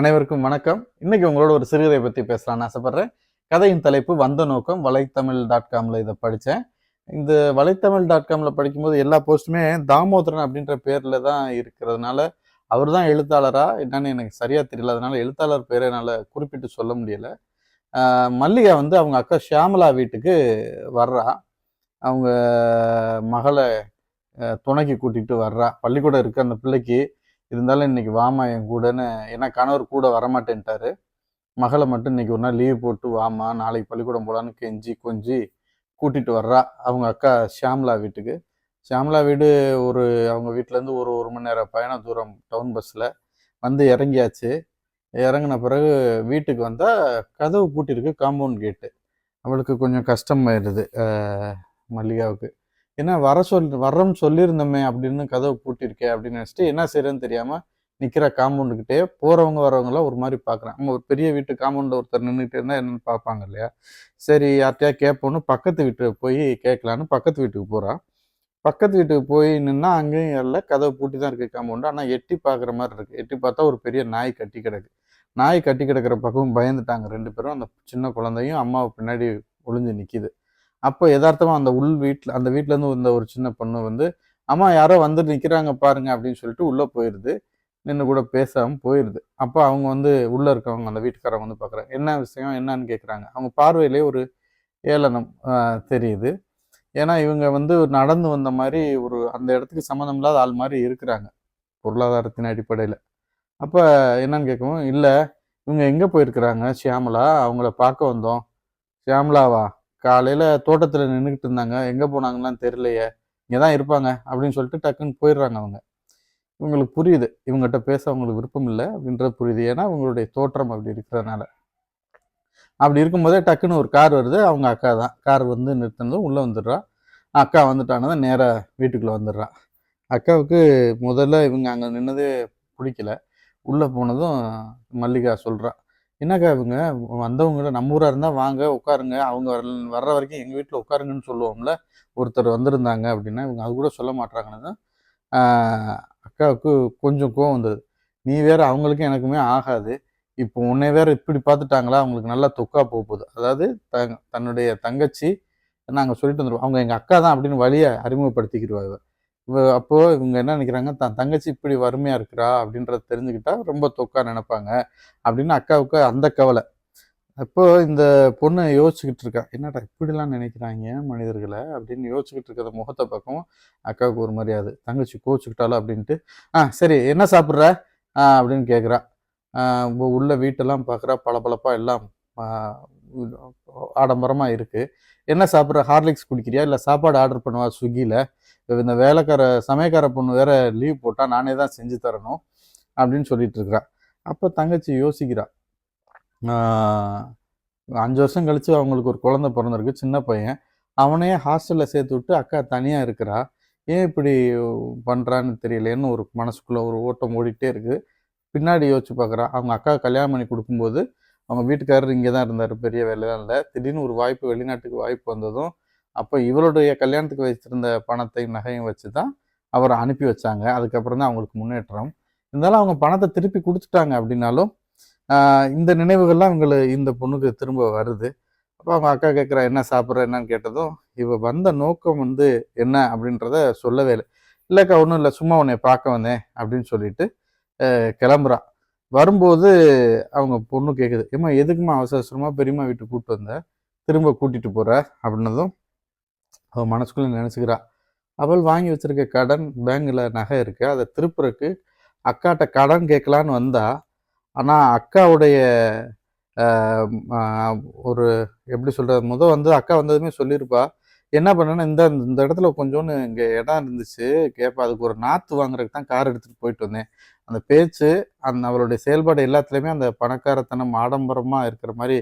அனைவருக்கும் வணக்கம். இன்னைக்கு உங்களோட ஒரு சிறுகதை பற்றி பேசலாம்னு ஆசைப்படுறேன். கதையின் தலைப்பு வந்த நோக்கம் வலைத்தமிழ் டாட் காமில் இதை படித்தேன். இந்த வலைத்தமிழ் டாட் காமில் படிக்கும்போது எல்லா போஸ்ட்டுமே தாமோதரன் அப்படின்ற பேரில் தான் இருக்கிறதுனால அவர் தான் எழுத்தாளரா என்னன்னு எனக்கு சரியாக தெரியல. அதனால எழுத்தாளர் பேரை என்னால் குறிப்பிட்டு சொல்ல முடியலை. மல்லிகா வந்து அவங்க அக்கா ஷியாமலா வீட்டுக்கு வர்றா. அவங்க மகளை துணைக்கு கூட்டிகிட்டு வர்றா. பள்ளிக்கூடம் இருக்குது அந்த பிள்ளைக்கு. இருந்தாலும் இன்றைக்கி வாமா என் கூடன்னு ஏன்னா கணவர் கூட வரமாட்டேன்ட்டாரு. மகளை மட்டும் இன்னைக்கு ஒரு நாள் லீவ் போட்டு வாமா நாளைக்கு பள்ளிக்கூடம் போகலான்னு கெஞ்சி கொஞ்சி கூட்டிகிட்டு வர்றா. அவங்க அக்கா ஷியாம்லா வீட்டுக்கு. ஷியாம்லா வீடு ஒரு அவங்க வீட்டிலேருந்து ஒரு ஒரு மணி நேரம் பயண தூரம் டவுன் பஸ்ஸில் வந்து இறங்கியாச்சு. இறங்கின பிறகு வீட்டுக்கு வந்தால் கதவு பூட்டியிருக்கு காம்பவுண்ட் கேட்டு அவளுக்கு கொஞ்சம் கஷ்டமாயிருது மல்லிகாவுக்கு. ஏன்னா வர சொல் வர்றோம்னு சொல்லியிருந்தோமே அப்படின்னு கதவு பூட்டியிருக்கே அப்படின்னு நினச்சிட்டு என்ன செய்யறதுன்னு தெரியாமல் நிற்கிற காம்பவுண்டுக்கிட்டே போகிறவங்க வரவங்களாம் ஒரு மாதிரி பார்க்குறேன் நம்ம ஒரு பெரிய வீட்டு காம்பவுண்டில் ஒருத்தர் நின்றுட்டு இருந்தால் என்னென்னு பார்ப்பாங்க இல்லையா? சரி யார்கிட்டயா கேட்போன்னு பக்கத்து வீட்டுக்கு போய் கேட்கலான்னு பக்கத்து வீட்டுக்கு போகிறான் பக்கத்து வீட்டுக்கு போய் நின்னா அங்கேயும் இல்லை கதவு பூட்டி தான் இருக்குது காம்பவுண்டு ஆனால் எட்டி பார்க்குற மாதிரி இருக்குது எட்டி பார்த்தா ஒரு பெரிய நாய் கட்டி கிடக்கு. நாய் கட்டி கிடக்கிற பக்கம் பயந்துட்டாங்க ரெண்டு பேரும். அந்த சின்ன குழந்தையும் அம்மாவை பின்னாடி ஒளிஞ்சு நிற்கிது அப்போ யதார்த்தமா அந்த உள் வீட்டில் அந்த வீட்டிலேருந்து வந்த ஒரு சின்ன பொண்ணு வந்து அம்மா யாரோ வந்து நிற்கிறாங்க பாருங்க அப்படின்னு சொல்லிட்டு உள்ளே போயிடுது நின்று கூட பேசாமல் போயிடுது அப்போ அவங்க வந்து உள்ளே இருக்கவங்க அந்த வீட்டுக்காரங்க வந்து பார்க்குறாங்க என்ன விஷயம்? என்னன்னு கேட்குறாங்க அவங்க பார்வையிலே ஒரு ஏளனம் தெரியுது. ஏன்னா இவங்க வந்து நடந்து வந்த மாதிரி ஒரு அந்த இடத்துக்கு சம்மந்தம் இல்லாத ஆள் மாதிரி இருக்கிறாங்க பொருளாதாரத்தின் அடிப்படையில். அப்போ என்னன்னு கேட்கவும் இல்லை இவங்க எங்கே போயிருக்கிறாங்க? ஷியாமலா அவங்கள பார்க்க வந்தோம். ஷியாமலாவா? காலையில் தோட்டத்தில் நின்றுக்கிட்டு இருந்தாங்க. எங்கே போனாங்கன்னு தெரியலையே. இங்கே தான் இருப்பாங்க அப்படின்னு சொல்லிட்டு டக்குன்னு போயிடுறாங்க அவங்க. இவங்களுக்கு புரியுது. இவங்ககிட்ட பேச அவங்களுக்கு விருப்பம் இல்லை அப்படின்றது புரியுது. ஏன்னா இவங்களுடைய தோற்றம் அப்படி இருக்கிறதுனால. அப்படி இருக்கும்போதே டக்குன்னு ஒரு கார் வருது. அவங்க அக்கா தான். கார் வந்து நிறுத்தினதும் உள்ளே வந்துடுறா. அக்கா வந்துட்டானதான் நேராக வீட்டுக்குள்ளே வந்துடுறான் அக்காவுக்கு முதல்ல இவங்க அங்கே நின்னதே பிடிக்கல. உள்ளே போனதும் மல்லிகா சொல்கிறா என்னக்கா இவங்க? வந்தவங்கள நம்ம ஊராக இருந்தால் வாங்க உட்காருங்க. அவங்க வர வர்ற வரைக்கும் எங்கள் வீட்டில் உட்காருங்கன்னு சொல்லுவோம்ல. ஒருத்தர் வந்திருந்தாங்க அப்படின்னா இவங்க அது கூட சொல்ல மாட்டாங்கன்னு தான் அக்காவுக்கு கொஞ்சம் கோவம் வந்தது. நீ வேற அவங்களுக்கும் எனக்குமே ஆகாது. இப்போ உன்னை வேற இப்படி பார்த்துட்டாங்களா அவங்களுக்கு நல்லா தொக்கா போக போகுது. அதாவது தங் தன்னுடைய தங்கச்சி நாங்கள் சொல்லிட்டு வந்துடுவோம் அவங்க எங்கள் அக்கா தான் அப்படின்னு வழியை அறிமுகப்படுத்திக்கிடுவா அப்போது இவங்க என்ன நினைக்கிறாங்க தன் தங்கச்சி இப்படி வறுமையாக இருக்கிறா? அப்படின்றத தெரிஞ்சுக்கிட்டா ரொம்ப தொக்கா நினைப்பாங்க. அப்படின்னு அக்காவுக்கு அந்த கவலை. அப்போ இந்த பொண்ணு யோசிச்சுக்கிட்டு இருக்கா என்னடா இப்படிலாம் நினைக்கிறாங்க மனிதர்களை? அப்படின்னு யோசிச்சுக்கிட்டு இருக்கிற முகத்தை பக்கம் அக்காவுக்கு ஒரு மரியாதை. தங்கச்சி கோச்சுக்கிட்டாலும் அப்படின்ட்டு ஆ சரி என்ன சாப்பிட்ற? ஆ அப்படின்னு கேட்குறா உள்ள வீட்டெல்லாம் பார்க்குறா பளபளப்பாக எல்லாம் ஆடம்பரமாக இருக்குது என்ன சாப்பிட்ற? ஹார்லிக்ஸ் குடிக்கிறியா? இல்லை சாப்பாடு ஆர்டர் பண்ணுவா? ஸ்விக்கியில் இந்த வேலைக்கார சமயக்கார பொண்ணு வேற லீவ் போட்டால் நானே தான் செஞ்சு தரணும் அப்படின்னு சொல்லிட்டு இருக்கிறா. அப்போ தங்கச்சி யோசிக்கிறா. அஞ்சு வருஷம் கழித்து அவங்களுக்கு ஒரு குழந்தை பிறந்திருக்கு சின்ன பையன். அவனையே ஹாஸ்டலில் சேர்த்து விட்டு அக்கா தனியாக இருக்கிறா. ஏன் இப்படி பண்ணுறான்னு தெரியலேன்னு ஒரு மனசுக்குள்ளே ஒரு ஓட்டம் ஓடிட்டே இருக்குது பின்னாடி யோசிச்சு பார்க்குறா அவங்க அக்கா கல்யாணம் பண்ணி கொடுக்கும்போது அவங்க வீட்டுக்காரர் இங்கே தான் இருந்தார் பெரிய வேலையெல்லாம் இல்லை. திடீர்னு ஒரு வாய்ப்பு வெளிநாட்டுக்கு வாய்ப்பு வந்ததும் அப்போ இவருடைய கல்யாணத்துக்கு வச்சிருந்த பணத்தையும் நகையும் வச்சு தான் அவரை அனுப்பி வச்சாங்க. அதுக்கப்புறம் தான் அவங்களுக்கு முன்னேற்றம். இருந்தாலும் அவங்க பணத்தை திருப்பி கொடுத்துட்டாங்க அப்படின்னாலும் இந்த நினைவுகள்லாம் இவங்களை இந்த பொண்ணுக்கு திரும்ப வருது. அப்போ அவங்க அக்கா கேட்குறா என்ன சாப்பிட்ற என்னன்னு கேட்டதும் இவ வந்த நோக்கம் வந்து என்ன அப்படின்றத சொல்லவே இல்லை. இல்லைக்கா ஒன்றும் இல்லை சும்மா உன்னை பார்க்க வந்தேன் அப்படின்னு சொல்லிட்டு கிளம்புறா. வரும்போது அவங்க பொண்ணு கேட்குது ஏம்மா எதுக்குமா அவசர அவசரமாக பெரியம்மா வீட்டுக்கு கூப்பிட்டு வந்த? திரும்ப கூட்டிட்டு போற? அப்படின்னதும் அவள் மனசுக்குள்ள நினச்சிக்கிறா அவள் வாங்கி வச்சிருக்க கடன் பேங்கில் நகை இருக்கு அதை திருப்புறக்கு அக்காட்ட கடன் கேட்கலான்னு வந்தா ஆனால் அக்காவுடைய ஒரு எப்படி சொல்கிறது முத வந்து அக்கா வந்ததுமே சொல்லியிருப்பா என்ன பண்ணேன்னா இந்த இந்த இடத்துல கொஞ்சோன்னு இங்கே இடம் இருந்துச்சு கேட்பா அதுக்கு ஒரு நாற்று வாங்குறதுக்கு தான் கார் எடுத்துகிட்டு போயிட்டு வந்தேன். அந்த பேச்சு அந்த அவளுடைய செயல்பாடு எல்லாத்துலேயுமே அந்த பணக்காரத்தனம் ஆடம்பரமாக இருக்கிற மாதிரி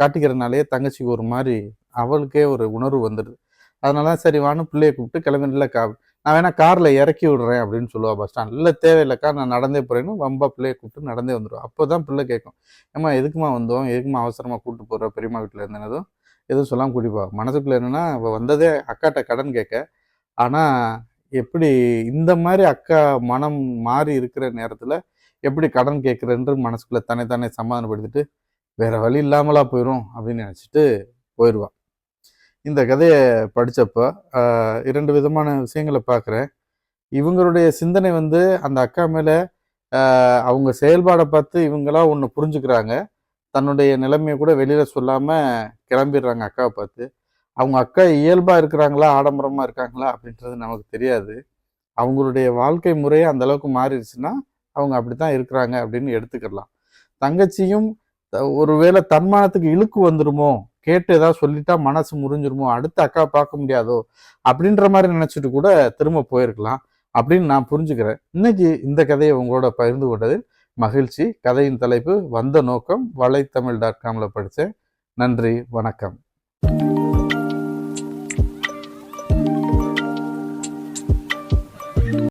காட்டிக்கிறதுனாலே தங்கச்சிக்கு ஒரு மாதிரி அவளுக்கே ஒரு உணர்வு வந்துடுது. அதனால தான் சரி வானு பிள்ளையை கூப்பிட்டு கிளம்பினில் இல்லை கா நான் வேணா காரில் இறக்கி விடுறேன் அப்படின்னு சொல்லுவா பஸ் ஸ்டாண்ட் இல்லை தேவையில்லைக்கா நான் நடந்தே போகிறேன்னு வம்பா பிள்ளையை கூப்பிட்டு நடந்தே வந்துடுவோம் அப்போ தான் பிள்ளை கேட்கும் ஏம்மா எதுக்குமா வந்தோம்? எதுக்குமா அவசரமாக கூப்பிட்டு போகிற பெரியம்மா வீட்டில் இருந்தனதும் எதுவும் சொல்லாமல் கூட்டிப்பா மனசுக்குள்ள என்னென்னா அவள் வந்ததே அக்காட்ட கடன் கேட்க. ஆனால் எப்படி இந்த மாதிரி அக்கா மனம் மாறி இருக்கிற நேரத்தில் எப்படி கடன் கேட்குறேன்று மனசுக்குள்ளே தன்னை தானே சமாதானப்படுத்திட்டு வேறு வழி இல்லாமலா போயிடும் அப்படின்னு நினச்சிட்டு போயிடுவான் இந்த கதையை படித்தப்போ இரண்டு விதமான விஷயங்களை பார்க்குறேன் இவங்களுடைய சிந்தனை வந்து அந்த அக்கா மேலே அவங்க செயல்பாடை பார்த்து இவங்களாம் ஒன்று புரிஞ்சுக்கிறாங்க. தன்னுடைய நிலைமையை கூட வெளியில் சொல்லாமல் கிளம்பிடுறாங்க அக்காவை பார்த்து. அவங்க அக்கா இயல்பாக இருக்கிறாங்களா ஆடம்பரமாக இருக்காங்களா அப்படின்றது நமக்கு தெரியாது. அவங்களுடைய வாழ்க்கை முறையே அந்தளவுக்கு மாறிடுச்சுன்னா அவங்க அப்படி தான் இருக்கிறாங்க அப்படின்னு எடுத்துக்கிடலாம் தங்கச்சியும் ஒருவேளை தன்மானத்துக்கு இழுக்கு வந்துருமோ கேட்டு ஏதாவது சொல்லிட்டா மனசு முறிஞ்சிருமோ அடுத்த அக்கா பார்க்க முடியாதோ அப்படின்ற மாதிரி நினச்சிட்டு கூட திரும்ப போயிருக்கலாம் அப்படின்னு நான் புரிஞ்சுக்கிறேன். இன்னைக்கு இந்த கதையை உங்களோட பகிர்ந்து கொண்டதில் மகிழ்ச்சி. கதையின் தலைப்பு வந்த நோக்கம் வலைத்தமிழ் டாட் காமில் படித்தேன். நன்றி வணக்கம்.